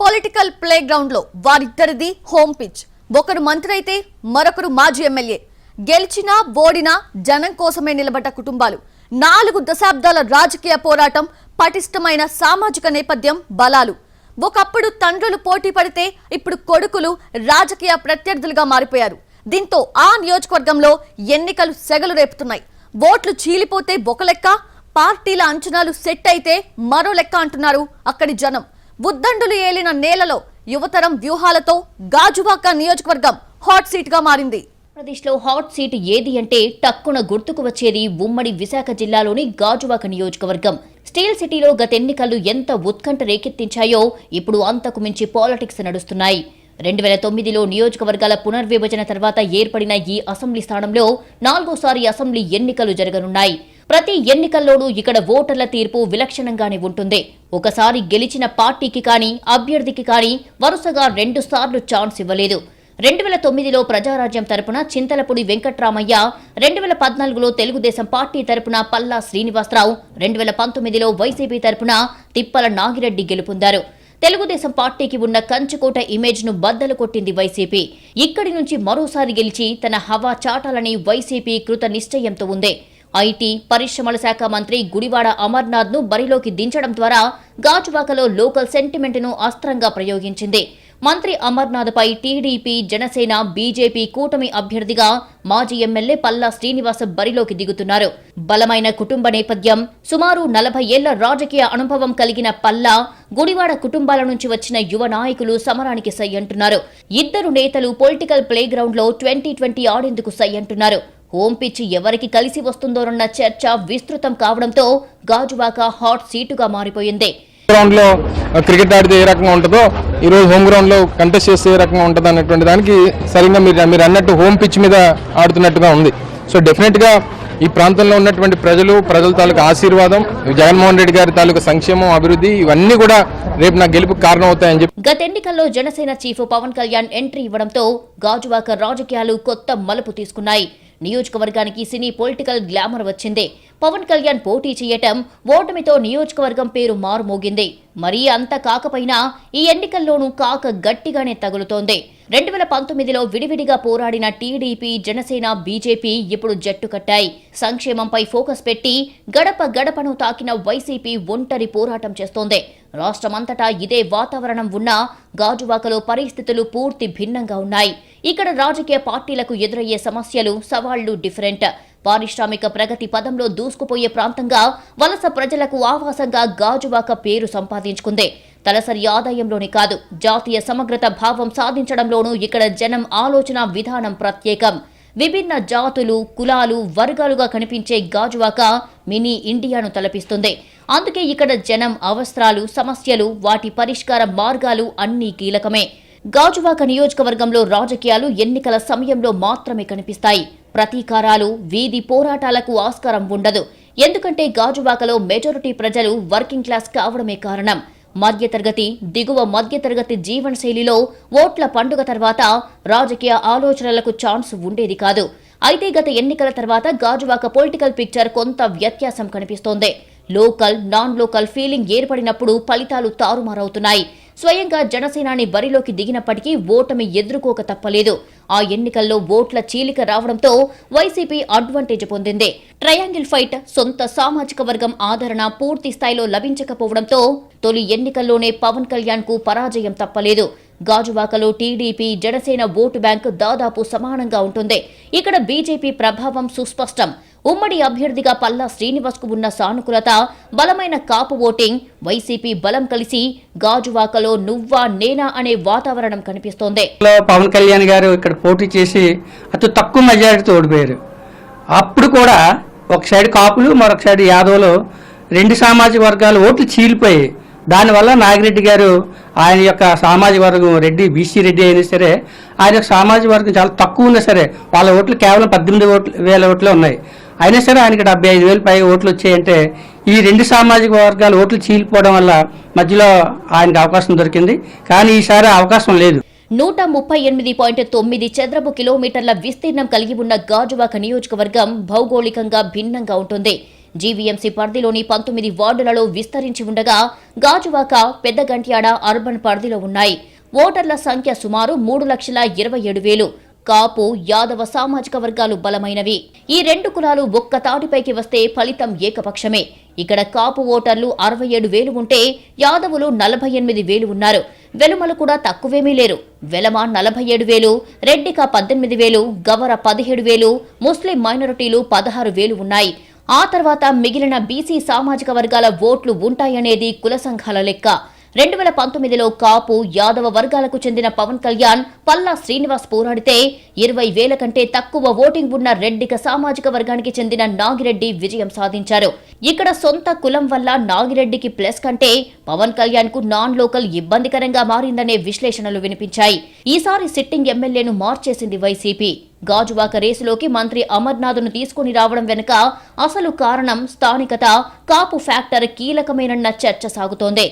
Political play గ్రౌండ్లో వారిద్దరిది home pitch ఒకరు మంత్రి అయితే మరొకరు మాజీ ఎమ్మెల్యే. గెలిచినా ఓడినా జనం కోసమే నిలబడ్డ కుటుంబాలు. నాలుగు దశాబ్దాల రాజకీయ పోరాటం పటిష్టమైన సామాజిక నేపథ్యం బలాలు. ఒకప్పుడు తండ్రులు పోటీ పడితే ఇప్పుడు కొడుకులు రాజకీయ ప్రత్యర్థులుగా మారిపోయారు. దీంతో ఆ నియోజకవర్గంలో ఎన్నికలు సెగలు రేపుతున్నాయి. ఓట్లు చీలిపోతే ఒక లెక్క పార్టీల అంచనాలు సెట్ అయితే మరో లెక్క అంటున్నారు అక్కడి జనం. ఉద్దండులు ఏలిన నేలలో యువతరం వ్యూహాలతో గాజువాక నియోజకవర్గం హాట్ సీట్గా మారింది. ఆంధ్రప్రదేశ్లో హాట్ సీట్ ఏది అంటే టక్కున గుర్తుకు వచ్చేది ఉమ్మడి విశాఖ జిల్లాలోని గాజువాక నియోజకవర్గం. స్టీల్ సిటీలో గత ఎన్నికలు ఎంత ఉత్కంఠ రేకెత్తించాయో ఇప్పుడు అంతకు మించి పాలిటిక్స్ నడుస్తున్నాయి. రెండు వేల తొమ్మిదిలో నియోజకవర్గాల పునర్విభజన తర్వాత ఏర్పడిన ఈ అసెంబ్లీ స్థానంలో నాలుగోసారి అసెంబ్లీ ఎన్నికలు జరగనున్నాయి. ప్రతి ఎన్నికల్లోనూ ఇక్కడ ఓటర్ల తీర్పు విలక్షణంగానే ఉంటుంది. ఒకసారి గెలిచిన పార్టీకి కానీ అభ్యర్థికి కానీ వరుసగా రెండు సార్లు ఛాన్స్ ఇవ్వలేదు. రెండు వేల తొమ్మిదిలో ప్రజారాజ్యం తరపున చింతలపూడి వెంకట్రామయ్య రెండు వేల పద్నాలుగులో తెలుగుదేశం పార్టీ తరపున పల్లా శ్రీనివాసరావు రెండు వేల పంతొమ్మిదిలో వైసీపీ తరపున తిప్పల నాగిరెడ్డి గెలుపొందారు. తెలుగుదేశం పార్టీకి ఉన్న కంచుకోట ఇమేజ్ను బద్దలు కొట్టింది వైసీపీ. ఇక్కడి నుంచి మరోసారి గెలిచి తన హవా చాటాలని వైసీపీ కృత నిశ్చయంతో ఉంది. ఐటీ పరిశ్రమల శాఖ మంత్రి గుడివాడ అమర్నాథ్ను బరిలోకి దించడం ద్వారా గాజువాకలో లోకల్ సెంటిమెంట్ను అస్త్రంగా ప్రయోగించింది. మంత్రి అమర్నాథ్ పై టీడీపీ జనసేన బీజేపీ కూటమి అభ్యర్థిగా మాజీ ఎమ్మెల్యే పల్లా శ్రీనివాస బరిలోకి దిగుతున్నారు. బలమైన కుటుంబ నేపథ్యం సుమారు నలభై ఏళ్ళ రాజకీయ అనుభవం కలిగిన పల్లా గుడివాడ కుటుంబాల నుంచి వచ్చిన యువ నాయకులు సమరానికి సై అంటున్నారు. ఇద్దరు నేతలు పొలిటికల్ ప్లేగ్రౌండ్లో లో ట్వంటీ ట్వంటీ ఆడేందుకు సై అంటున్నారు. హోం పిచ్ ఎవరికి కలిసి వస్తుందోనన్న చర్చ విస్తృతం కావడంతో గాజువాక హాట్ సీటుగా మారిపోయింది. గ్రౌండ్లో క్రికెట్ ఆడితే ఏ రకంగా ఉంటుందో ఈ రోజు హోమ్ గ్రౌండ్లో కంటెస్ట్ చేస్తే ఏ రకంగా ఉంటుంది అన్నటువంటి దానికి సరిగ్గా మీరు మీరు అన్నట్టు హోమ్ పిచ్ మీద ఆడుతున్నట్టుగా ఉంది. సో డెఫినెట్గా ఈ ప్రాంతంలో ఉన్నటువంటి ప్రజలు ప్రజల తాలూకు ఆశీర్వాదం జగన్మోహన్ రెడ్డి గారి తాలూకు సంక్షేమం అభివృద్ధి ఇవన్నీ కూడా రేపు నా గెలుపుకు కారణం అవుతాయని చెప్పి గత ఎన్నికల్లో జనసేన చీఫ్ పవన్ కళ్యాణ్ ఎంట్రీ ఇవ్వడంతో గాజువాక రాజకీయాలు కొత్త మలుపు తీసుకున్నాయి. నియోజకవర్గానికి సినీ పొలిటికల్ గ్లామర్ వచ్చింది. పవన్ కళ్యాణ్ పోటీ చేయటం ఓటమితో నియోజకవర్గం పేరు మారుమోగింది. మరీ అంత కాకపోయినా ఈ ఎన్నికల్లోనూ కాక గట్టిగానే తగులుతోంది. రెండు వేల పంతొమ్మిదిలో విడివిడిగా పోరాడిన టీడీపీ జనసేన బీజేపీ ఇప్పుడు జట్టు కట్టాయి. సంక్షేమంపై ఫోకస్ పెట్టి గడప గడపను తాకిన వైసీపీ ఒంటరి పోరాటం చేస్తోంది. రాష్ట్రమంతటా ఇదే వాతావరణం ఉన్నా గాజువాకలో పరిస్థితులు పూర్తి భిన్నంగా ఉన్నాయి. ఇక్కడ రాజకీయ పార్టీలకు ఎదురయ్యే సమస్యలు సవాళ్ళు డిఫరెంట్ పారిశ్రామిక ప్రగతి పదంలో దూసుకుపోయే ప్రాంతంగా వలస ప్రజలకు ఆవాసంగా గాజువాక పేరు సంపాదించుకుంది. తలసరి ఆదాయంలోనే కాదు జాతీయ సమగ్రత భావం సాధించడంలోనూ ఇక్కడ జనం ఆలోచన విధానం ప్రత్యేకం. విభిన్న జాతులు కులాలు వర్గాలుగా కనిపించే గాజువాక మినీ ఇండియాను తలపిస్తుంది. అందుకే ఇక్కడ జనం అవసరాలు సమస్యలు వాటి పరిష్కార మార్గాలు అన్నీ కీలకమే. గాజువాక నియోజకవర్గంలో రాజకీయాలు ఎన్నికల సమయంలో మాత్రమే కనిపిస్తాయి. ప్రతీకారాలు వీధి పోరాటాలకు ఆస్కారం ఉండదు. ఎందుకంటే గాజువాకలో మెజారిటీ ప్రజలు వర్కింగ్ క్లాస్ కావడమే కారణం. మధ్యతరగతి దిగువ మధ్యతరగతి జీవన శైలిలో ఓట్ల పండుగ తర్వాత రాజకీయ ఆలోచనలకు ఛాన్స్ ఉండేది కాదు. అయితే గత ఎన్నికల తర్వాత గాజువాక పొలిటికల్ పిక్చర్ కొంత వ్యత్యాసం కనిపిస్తోంది. లోకల్ నాన్ లోకల్ ఫీలింగ్ ఏర్పడినప్పుడు ఫలితాలు తారుమారవుతున్నాయి. స్వయంగా జనసేనాని బరిలోకి దిగినప్పటికీ ఓటమి ఎదుర్కోక తప్పలేదు. ఆ ఎన్నికల్లో ఓట్ల చీలిక రావడంతో వైసీపీ అడ్వాంటేజ్ పొందింది. ట్రయాంగిల్ ఫైట్ సొంత సామాజిక వర్గం ఆదరణ పూర్తి స్థాయిలో లభించకపోవడంతో తొలి ఎన్నికల్లోనే పవన్ కళ్యాణ్కు పరాజయం తప్పలేదు. గాజువాకలో టీడీపీ జనసేన ఓటు బ్యాంక్ దాదాపు సమానంగా ఉంటుంది. ఇక్కడ బీజేపీ ప్రభావం సుస్పష్టం. ఉమ్మడి అభ్యర్థిగా పల్లా శ్రీనివాస్కు ఉన్న సానుకూలత బలమైన కాపు ఓటింగ్ వైసీపీ బలం కలిసి గాజువాకలో నువ్వా నేనా అనే వాతావరణం కనిపిస్తోంది. లో పవన్ కళ్యాణ్ గారు ఇక్కడ పోటీ చేసి అతి తక్కువ మెజారిటీతో ఓడిపోయారు. అప్పుడు కూడా ఒక సైడ్ కాపులు మరొక సైడ్ యాదవులు రెండు సామాజిక వర్గాలు ఓట్లు చీలిపోయాయి దానివల్ల నాగిరెడ్డి గారు ఆయన యొక్క సామాజిక వర్గం రెడ్డి బీసీ రెడ్డి అయినా సరే ఆయన యొక్క సామాజిక వర్గం చాలా తక్కువ ఉన్నా సరే వాళ్ళ ఓట్లు కేవలం పద్దెనిమిది ఓట్లు వేల ఓట్లే ఉన్నాయి. అయినా సరే ఆయనకి డెబ్బై ఐదు వేలు పై ఓట్లు వచ్చాయంటే ఈ రెండు సామాజిక వర్గాల ఓట్లు చీలిపోవడం వల్ల మధ్యలో ఆయనకు అవకాశం దొరికింది. కానీ ఈసారి అవకాశం లేదు. నూట ముప్పై ఎనిమిది పాయింట్ తొమ్మిది చదరపు కిలోమీటర్ల విస్తీర్ణం కలిగి ఉన్న గాజువాక నియోజకవర్గం భౌగోళికంగా భిన్నంగా ఉంటుంది. జీవీఎంసీ పరిధిలోని పంతొమ్మిది వార్డులలో విస్తరించి ఉండగా గాజువాక పెద్దగంట్యాడ అర్బన్ పరిధిలో ఉన్నాయి. ఓటర్ల సంఖ్య సుమారు మూడు లక్షల ఇరవై ఏడు వేలు. కాపు యాదవ సామాజిక వర్గాలు బలమైనవి. ఈ రెండు కులాలు ఒక్క తాటిపైకి వస్తే ఫలితం ఏకపక్షమే. ఇక్కడ కాపు ఓటర్లు అరవై ఏడు వేలు ఉంటే యాదవులు నలభై ఎనిమిది వేలు ఉన్నారు. వెలుమలు కూడా తక్కువేమీ లేరు. వెలమ నలభై ఏడు వేలు రెడ్డిక పద్దెనిమిది వేలు గవర పదిహేడు వేలు ముస్లిం మైనారిటీలు పదహారు వేలు ఉన్నాయి. ఆ తర్వాత మిగిలిన బీసీ సామాజిక వర్గాల ఓట్లు ఉంటాయనేది కుల సంఘాల లెక్క. రెండు వేల పంతొమ్మిదిలో కాపు యాదవ వర్గాలకు చెందిన పవన్ కళ్యాణ్ పల్లా శ్రీనివాస్ పోరాడితే ఇరవై వేల కంటే తక్కువ ఓటింగ్ ఉన్న రెడ్డిక సామాజిక వర్గానికి చెందిన నాగిరెడ్డి విజయం సాధించారు. ఇక్కడ సొంత కులం వల్ల నాగిరెడ్డికి ప్లస్ కంటే పవన్ కళ్యాణ్కు నాన్ లోకల్ ఇబ్బందికరంగా మారిందనే విశ్లేషణలు వినిపించాయి. ఈసారి సిట్టింగ్ ఎమ్మెల్యేను మార్చేసింది వైసీపీ. గాజువాక రేసులోకి మంత్రి అమర్నాథ్ను తీసుకుని రావడం వెనుక అసలు కారణం స్థానికత కాపు ఫ్యాక్టర్ కీలకమేనన్న చర్చ సాగుతోంది.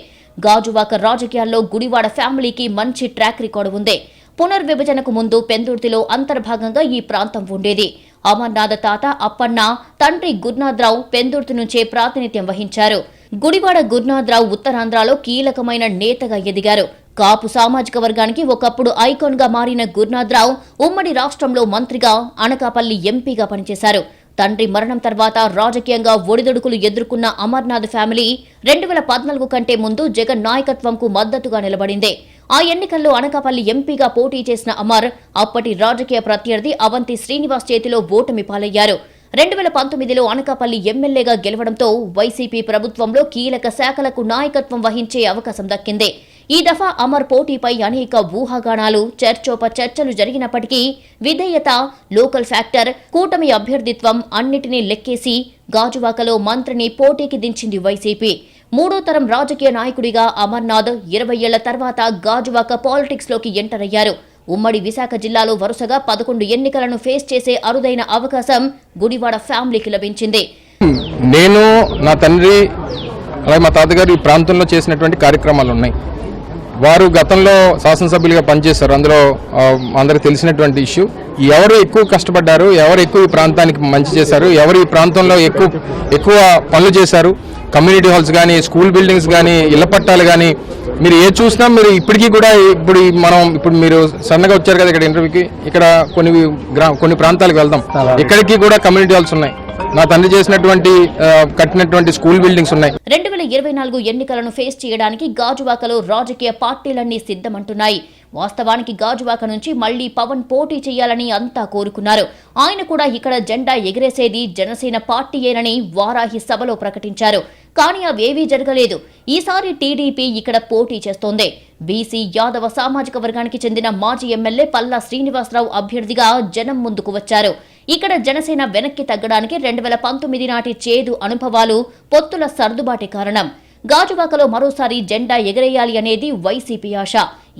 గాజువాక రాజకీయాల్లో గుడివాడ ఫ్యామిలీకి మంచి ట్రాక్ రికార్డు ఉంది. పునర్విభజనకు ముందు పెందుర్తిలో అంతర్భాగంగా ఈ ప్రాంతం ఉండేది. అమర్నాథ తాత అప్పన్న తండ్రి గురునాథరావు పెందుర్తి నుంచే ప్రాతినిధ్యం వహించారు. గుడివాడ గురునాథరావు ఉత్తరాంధ్రలో కీలకమైన నేతగా ఎదిగారు. కాపు సామాజిక వర్గానికి ఒకప్పుడు ఐకాన్గా మారిన గురునాథరావు ఉమ్మడి రాష్ట్రంలో మంత్రిగా అనకాపల్లి ఎంపీగా పనిచేశారు. తండ్రి మరణం తర్వాత రాజకీయంగా ఒడిదుడుకులు ఎదుర్కొన్న అమర్నాథ్ ఫ్యామిలీ రెండు వేల పద్నాలుగు కంటే ముందు జగన్ నాయకత్వంకు మద్దతుగా నిలబడింది. ఆ ఎన్నికల్లో అనకాపల్లి ఎంపీగా పోటీ చేసిన అమర్ అప్పటి రాజకీయ ప్రత్యర్థి అవంతి శ్రీనివాస్ చేతిలో ఓటమి పాలయ్యారు. రెండు వేల పంతొమ్మిదిలో అనకాపల్లి ఎమ్మెల్యేగా గెలవడంతో వైసీపీ ప్రభుత్వంలో కీలక శాఖలకు నాయకత్వం వహించే అవకాశం దక్కింది. ఈ దఫా అమర్ పోటీపై అనేక ఊహాగానాలు చర్చోప చర్చలు జరిగినప్పటికీ విధేయత లోకల్ ఫ్యాక్టర్ కూటమి అభ్యర్థిత్వం అన్నిటినీ లెక్కేసి గాజువాకలో మంత్రిని పోటీకి దించింది వైసీపీ. మూడో తరం రాజకీయ నాయకుడిగా అమర్నాథ్ ఇరవై ఏళ్ళ తర్వాత గాజువాక పాలిటిక్స్లోకి ఎంటర్ అయ్యారు. ఉమ్మడి విశాఖ జిల్లాలో వరుసగా పదకొండు ఎన్నికలను ఫేస్ చేసే అరుదైన అవకాశం గుడివాడ ఫ్యామిలీకి లభించింది. నేను నా తండ్రి అలాగే మా తాతగారు ఈ ప్రాంతంలో చేసినటువంటి కార్యక్రమాలు ఉన్నాయి. వారు గతంలో శాసనసభ్యులుగా పనిచేశారు. అందులో అందరికి తెలిసినటువంటి ఇష్యూ. ఎవరు ఎక్కువ కష్టపడ్డారు? ఎవరు ఎక్కువ ఈ ప్రాంతానికి మంచి చేశారు? ఎవరు ఈ ప్రాంతంలో ఎక్కువ ఎక్కువ పనులు చేశారు? కమ్యూనిటీ హాల్స్ కానీ స్కూల్ బిల్డింగ్స్ కానీ ఇళ్ళ పట్టాలు కానీ మీరు ఏ చూసినా మీరు ఇప్పటికీ కూడా ఇప్పుడు మనం ఇప్పుడు మీరు సన్నగా వచ్చారు కదా ఇక్కడ ఇంటర్వ్యూకి. ఇక్కడ కొన్ని గ్రా కొన్ని ప్రాంతాలకు వెళ్దాం. ఇక్కడికి కూడా కమ్యూనిటీ హాల్స్ ఉన్నాయి. నా తండ్రి చేసినటువంటి కట్టినటువంటి స్కూల్ బిల్డింగ్స్ ఉన్నాయి. రెండు వేల ఇరవై నాలుగు ఎన్నికలను ఫేస్ చేయడానికి గాజువాకలో రాజకీయ పార్టీలన్నీ సిద్ధమంటున్నాయి. వాస్తవానికి గాజువాక నుంచి మళ్ళీ పవన్ పోటీ చేయాలని అంతా కోరుకున్నారు. ఆయన కూడా ఇక్కడ జెండా ఎగిరేసేది జనసేన పార్టీయేనని వారాహి సభలో ప్రకటించారు. కానీ అవేవీ జరగలేదు. ఈసారి టీడీపీ ఇక్కడ పోటీ చేస్తోంది. బీసీ యాదవ సామాజిక వర్గానికి చెందిన మాజీ ఎమ్మెల్యే పల్లా శ్రీనివాసరావు అభ్యర్థిగా జనం ముందుకు వచ్చారు. ఇక్కడ జనసేన వెనక్కి తగ్గడానికి రెండు వేల పంతొమ్మిది నాటి చేదు అనుభవాలు పొత్తుల సర్దుబాటే కారణం. గాజువాకలో మరోసారి జెండా ఎగరేయాలి అనేది వైసీపీ ఆశ.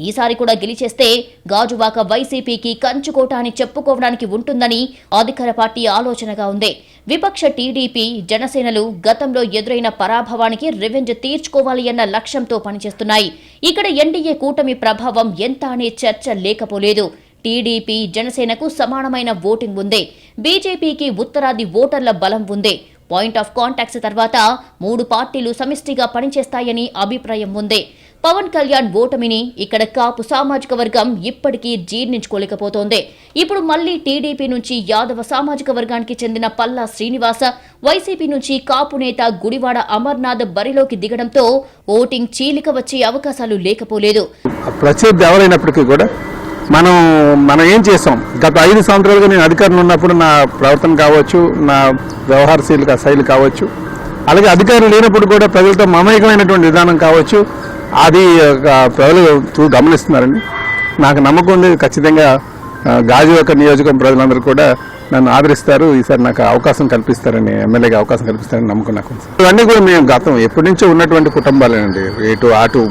ఈసారి కూడా గెలిచేస్తే గాజువాక వైసీపీకి కంచుకోట అని చెప్పుకోవడానికి ఉంటుందని అధికార పార్టీ ఆలోచనగా ఉంది. విపక్ష టీడీపీ జనసేనలు గతంలో ఎదురైన పరాభవానికి రివెంజ్ తీర్చుకోవాలి అన్న లక్ష్యంతో పనిచేస్తున్నాయి. ఇక్కడ ఎన్డీఏ కూటమి ప్రభావం ఎంత అనే చర్చ లేకపోలేదు. టీడీపీ జనసేనకు సమానమైన ఓటింగ్ ఉంది. బీజేపీకి ఉత్తరాది ఓటర్ల బలం ఉంది. పాయింట్ ఆఫ్ కాంటాక్ట్స్ తర్వాత మూడు పార్టీలు సమిష్టిగా పనిచేస్తాయని అభిప్రాయం ఉంది. పవన్ కళ్యాణ్ ఓటమిని ఇక్కడ కాపు సామాజిక వర్గం ఇప్పటికీ జీర్ణించుకోలేకపోతోంది. ఇప్పుడు మళ్ళీ టీడీపీ నుంచి యాదవ సామాజిక వర్గానికి చెందిన పల్లా శ్రీనివాస వైసీపీ నుంచి కాపు నేత గుడివాడ అమర్నాథ్ బరిలోకి దిగడంతో ఓటింగ్ చీలిక వచ్చే అవకాశాలు లేకపోలేదు. ప్రత్యర్థి ఎవరైనప్పటికీ కూడా మనం మనం ఏం చేసాం? గత ఐదు సంవత్సరాలుగా నేను అధికారులు ఉన్నప్పుడు నా ప్రవర్తన కావచ్చు నా వ్యవహార శైలి కావచ్చు అలాగే అధికారులు లేనప్పుడు కూడా ప్రజలతో మమేకమైనటువంటి విధానం కావచ్చు అది ఒక ప్రజలు చూ- గమనిస్తున్నారండి. నాకు నమ్మకం ఉంది ఖచ్చితంగా గాజు యొక్క నియోజకవర్గం ప్రజలందరూ కూడా నన్ను ఆదరిస్తారు ఈసారి నాకు అవకాశం కల్పిస్తారని ఎమ్మెల్యేగా అవకాశం కల్పిస్తారని నమ్మకం నాకు ఇవన్నీ కూడా మేము గతం ఎప్పటి నుంచో ఉన్నటువంటి కుటుంబాలేనండి. ఇటు అటు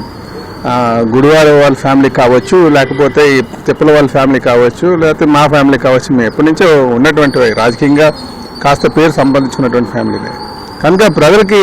గుడివాడ వాళ్ళ ఫ్యామిలీ కావచ్చు లేకపోతే ఈ తిప్పల వాళ్ళ ఫ్యామిలీ కావచ్చు లేకపోతే మా ఫ్యామిలీ కావచ్చు మేము ఎప్పటి నుంచో ఉన్నటువంటి రాజకీయంగా కాస్త పేరు సంబంధించుకున్నటువంటి ఫ్యామిలీ కనుక ప్రజలకి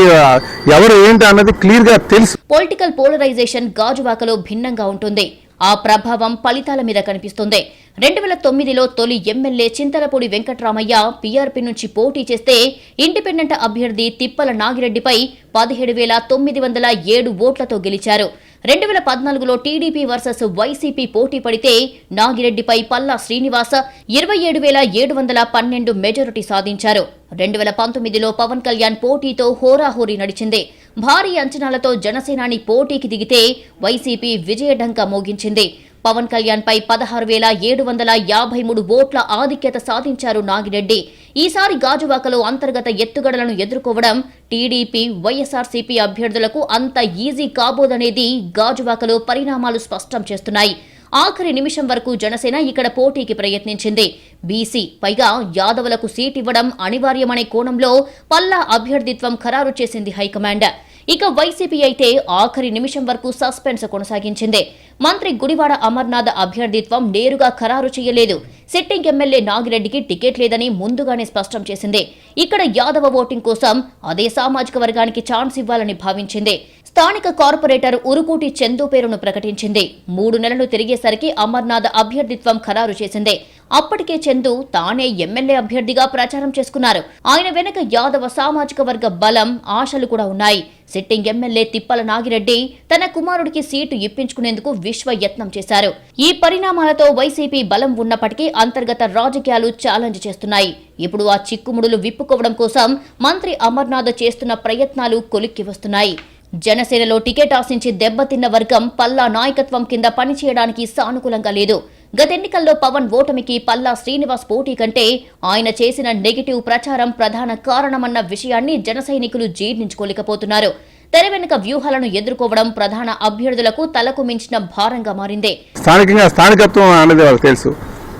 ఎవరు ఏంటి అన్నది క్లియర్గా తెలుసు. పొలిటికల్ పోలరైజేషన్ గాజువాకలో భిన్నంగా ఉంటుంది. ఆ ప్రభావం ఫలితాల మీద కనిపిస్తుంది. రెండు వేల తొమ్మిదిలో తొలి ఎమ్మెల్యే చింతలపూడి వెంకట్రామయ్య పీఆర్పీ నుంచి పోటీ చేస్తే ఇండిపెండెంట్ అభ్యర్థి తిప్పల నాగిరెడ్డిపై పదిహేడు వేల తొమ్మిది వందల ఏడు ఓట్లతో గెలిచారు. రెండు వేల పద్నాలుగులో టీడీపీ వర్సెస్ వైసీపీ పోటీ పడితే నాగిరెడ్డిపై పల్లా శ్రీనివాస ఇరవై ఏడు వేల ఏడు వందల పన్నెండు మెజారిటీ సాధించారు. రెండు వేల పంతొమ్మిదిలో పవన్ కళ్యాణ్ పోటీతో హోరాహోరీ నడిచింది. భారీ అంచనాలతో జనసేనాని పోటీకి దిగితే వైసీపీ విజయఢంక మోగించింది. పవన్ కళ్యాణ్ పై పదహారు వేల ఏడు వందల యాభై మూడు ఓట్ల ఆధిక్యత సాధించారు నాగిరెడ్డి. ఈసారి గాజువాకలో అంతర్గత ఎత్తుగడలను ఎదుర్కోవడం టీడీపీ వైఎస్ఆర్సీపీ అభ్యర్థులకు అంత ఈజీ కాబోదనేది గాజువాకలో పరిణామాలు స్పష్టం చేస్తున్నాయి. ఆఖరి నిమిషం వరకు జనసేన ఇక్కడ పోటీకి ప్రయత్నించింది. బీసీ పైగా యాదవులకు సీట్ ఇవ్వడం అనివార్యమనే కోణంలో పల్లా అభ్యర్థిత్వం ఖరారు చేసింది హైకమాండ్. ఇక వైసీపీ అయితే ఆఖరి నిమిషం వరకు సస్పెన్స్ కొనసాగించింది. మంత్రి గుడివాడ అమర్నాథ్ అభ్యర్థిత్వం నేరుగా ఖరారు చేయలేదు. సిట్టింగ్ ఎమ్మెల్యే నాగిరెడ్డికి టికెట్ లేదని ముందుగానే స్పష్టం చేసింది. ఇక్కడ యాదవ ఓటింగ్ కోసం అదే సామాజిక వర్గానికి ఛాన్స్ ఇవ్వాలని భావించింది. స్థానిక కార్పొరేటర్ ఉరుకూటి చందు పేరును ప్రకటించింది. మూడు నెలలు తిరిగేసరికి అమర్నాథ్ అభ్యర్థిత్వం ఖరారు చేసింది. అప్పటికే చందు తానే ఎమ్మెల్యే అభ్యర్థిగా ప్రచారం చేసుకున్నారు. ఆయన వెనక యాదవ సామాజిక వర్గ బలం ఆశలు కూడా ఉన్నాయి. సిట్టింగ్ ఎమ్మెల్యే తిప్పల నాగిరెడ్డి తన కుమారుడికి సీటు ఇప్పించుకునేందుకు విశ్వ యత్నం చేశారు. ఈ పరిణామాలతో వైసీపీ బలం ఉన్నప్పటికీ అంతర్గత రాజకీయాలు ఛాలెంజ్ చేస్తున్నాయి. ఇప్పుడు ఆ చిక్కుముడులు విప్పుకోవడం కోసం మంత్రి అమర్నాథ్ చేస్తున్న ప్రయత్నాలు కొలిక్కి వస్తున్నాయి. జనసేనలో టికెట్ ఆశించి దెబ్బతిన్న వర్గం పల్లా నాయకత్వం కింద పనిచేయడానికి సానుకూలంగా లేదు. గతెన్నికల్లో పవన్ ఓటమికి పల్లా శ్రీనివాస్ పోటీ కంటే ఆయన చేసిన నెగిటివ్ ప్రచారం ప్రధాన కారణమన్న విషయాన్ని జనసైనికులు జీర్ణించుకోలేకపోతున్నారు. తెర వెనుక వ్యూహాలను ఎదుర్కోవడం ప్రధాన అభ్యర్థులకు తలకు మించిన భారంగా మారింది. స్థానికంగా స్థానికత్వం అనేది తెలుసు.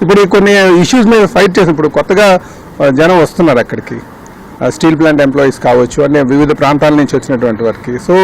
ఇప్పుడు కొన్ని ఇష్యూస్ మీద ఫైట్ చేసి ఇప్పుడు కొత్తగా జనం వస్తున్నారు అక్కడికి. స్టీల్ ప్లాంట్ ఎంప్లాయీస్ కావచ్చు అనే వివిధ ప్రాంతాల నుంచి వచ్చినటువంటి వారికి. సో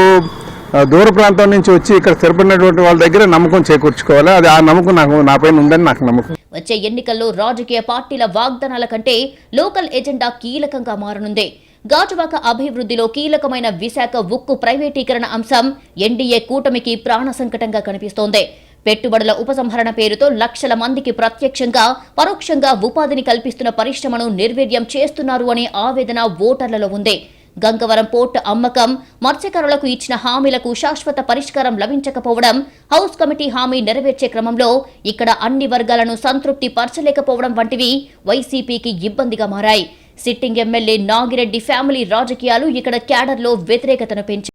దూర ప్రాంతం నుంచి వచ్చి ఇక్కడ స్థిరపడినటువంటి వాళ్ళ దగ్గర నమ్మకం చేకూర్చుకోవాలి. అది ఆ నమ్మకం నాకు నాపై ఉందని నాకు నమ్మకం. వచ్చే ఎన్నికల్లో రాజకీయ పార్టీల వాగ్దానాల కంటే లోకల్ ఎజెండా కీలకంగా మారనుంది. గాజువాక అభివృద్ధిలో కీలకమైన విశాఖ ఉక్కు ప్రైవేటీకరణ అంశం ఎన్డీఏ కూటమికి ప్రాణ సంకటంగా కనిపిస్తోంది. పెట్టుబడుల ఉపసంహరణ పేరుతో లక్షల మందికి ప్రత్యక్షంగా పరోక్షంగా ఉపాధిని కల్పిస్తున్న పరిశ్రమను నిర్వీర్యం చేస్తున్నారు అనే ఆవేదన ఓటర్లలో ఉంది. గంగవరం పోర్టు అమ్మకం మత్స్యకారులకు ఇచ్చిన హామీలకు శాశ్వత పరిష్కారం లభించకపోవడం హౌస్ కమిటీ హామీ నెరవేర్చే క్రమంలో ఇక్కడ అన్ని వర్గాలను సంతృప్తి పరచలేకపోవడం వంటివి వైసీపీకి ఇబ్బందిగా మారాయి. సిట్టింగ్ ఎమ్మెల్యే నాగిరెడ్డి ఫ్యామిలీ రాజకీయాలు ఇక్కడ క్యాడర్లో వ్యతిరేకతను పెంచాయి.